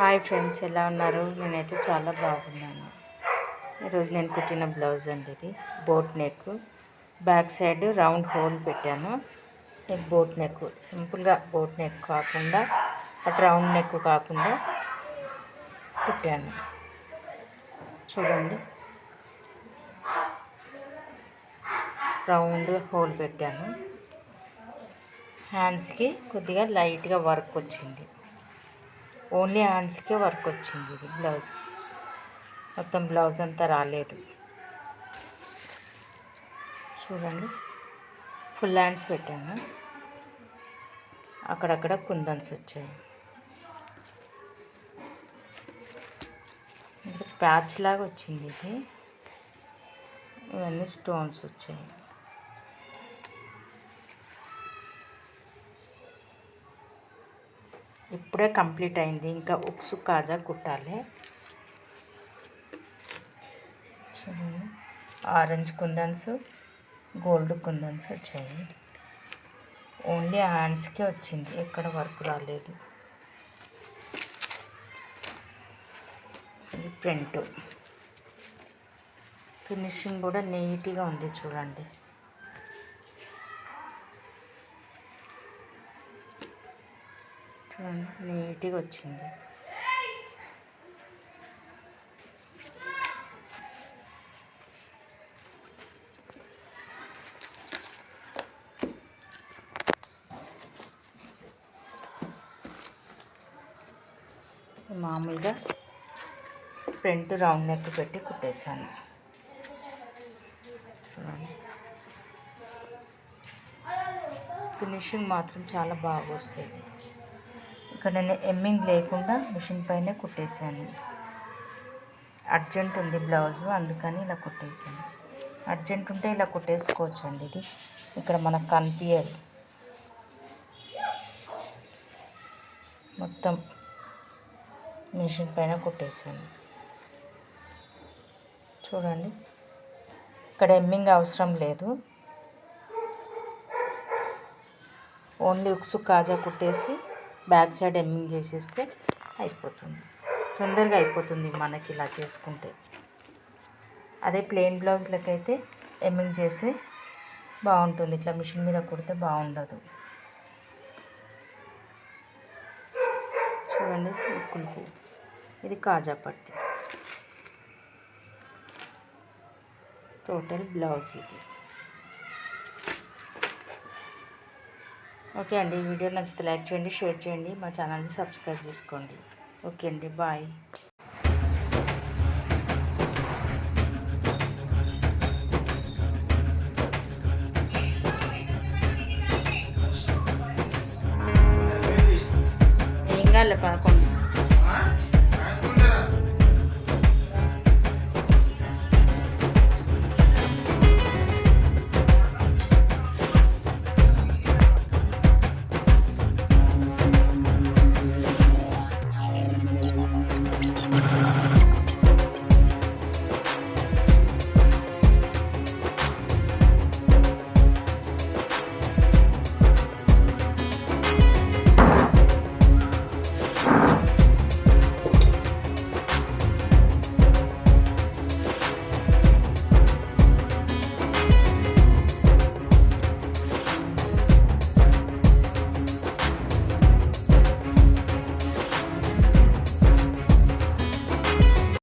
Hi friends ఎలా ఉన్నారు? నేనైతే చాలా బాగున్నాను. ఈరోజు నేను కుట్టిన బ్లౌజ్ అండి ఇది. Boat neck. Back side round hole పెట్టాను. ఇది బోట్ నెక్. సింపుల్గా బోట్ నెక్ కాకుండా అటు రౌండ్ నెక్ కాకుండా కుట్టాను. చూడండి. రౌండ్ హోల్ పెట్టాను. హ్యాండ్స్కి కొద్దిగా లైట్గా వర్క్ వచ్చింది. ఓన్లీ హ్యాండ్స్కే వర్క్ వచ్చింది ఇది బ్లౌజ్. మొత్తం బ్లౌజ్ అంతా రాలేదు. చూడండి. ఫుల్ హ్యాండ్స్ పెట్టాను. అక్కడక్కడ కుందన్స్ వచ్చాయి. ప్యాచ్ లాగా వచ్చింది ఇది. ఇవన్నీ స్టోన్స్ వచ్చాయి. ఇప్పుడే కంప్లీట్ అయింది. ఇంకా ఉక్సు కాజా కుట్టాలి. ఆరెంజ్ కుందన్స్ గోల్డ్ కుందన్స్ వచ్చాయి. ఓన్లీ హ్యాండ్స్కే వచ్చింది. ఎక్కడ వర్క్ రాలేదు. ఇది ప్రింట్. ఫినిషింగ్ కూడా నీట్గా ఉంది చూడండి. చూడండి నీట్గా వచ్చింది. మామూలుగా ఫ్రంట్ రౌండ్ నెక్ పెట్టి కుట్టేశాను. చూడండి. ఫినిషింగ్ మాత్రం చాలా బాగా వస్తుంది. ఇక్కడ నేను ఎమ్మింగ్ లేకుండా మిషన్ పైనే కుట్టేశాను. అర్జెంట్ ఉంది బ్లౌజు అందుకని ఇలా కుట్టేశాను. అర్జెంట్ ఉంటే ఇలా కుట్టేసుకోవచ్చు అండి ఇది. ఇక్కడ మనకు కనిపించదు మొత్తం మిషన్ పైన కుట్టేశాను. చూడండి. ఇక్కడ ఎమ్మింగ్ అవసరం లేదు. ఓన్లీ ఉక్సు కాజా కుట్టేసి బ్యాక్ సైడ్ ఎమ్మింగ్ చేసేస్తే అయిపోతుంది. తొందరగా అయిపోతుంది మనకి ఇలా చేసుకుంటే. అదే ప్లెయిన్ బ్లౌజ్లకైతే ఎమ్మింగ్ చేసి బాగుంటుంది. ఇట్లా మిషన్ మీద కుడితే బాగుండదు. చూడండి ఉక్కులకు ఇది కాజా పట్టి. టోటల్ బ్లౌజ్ ఇది. ఓకే అండి. వీడియో నచ్చితే లైక్ చేయండి షేర్ చేయండి. మా ఛానల్ని సబ్స్క్రైబ్ చేసుకోండి. ఓకే అండి. బాయ్. ఏం కాలే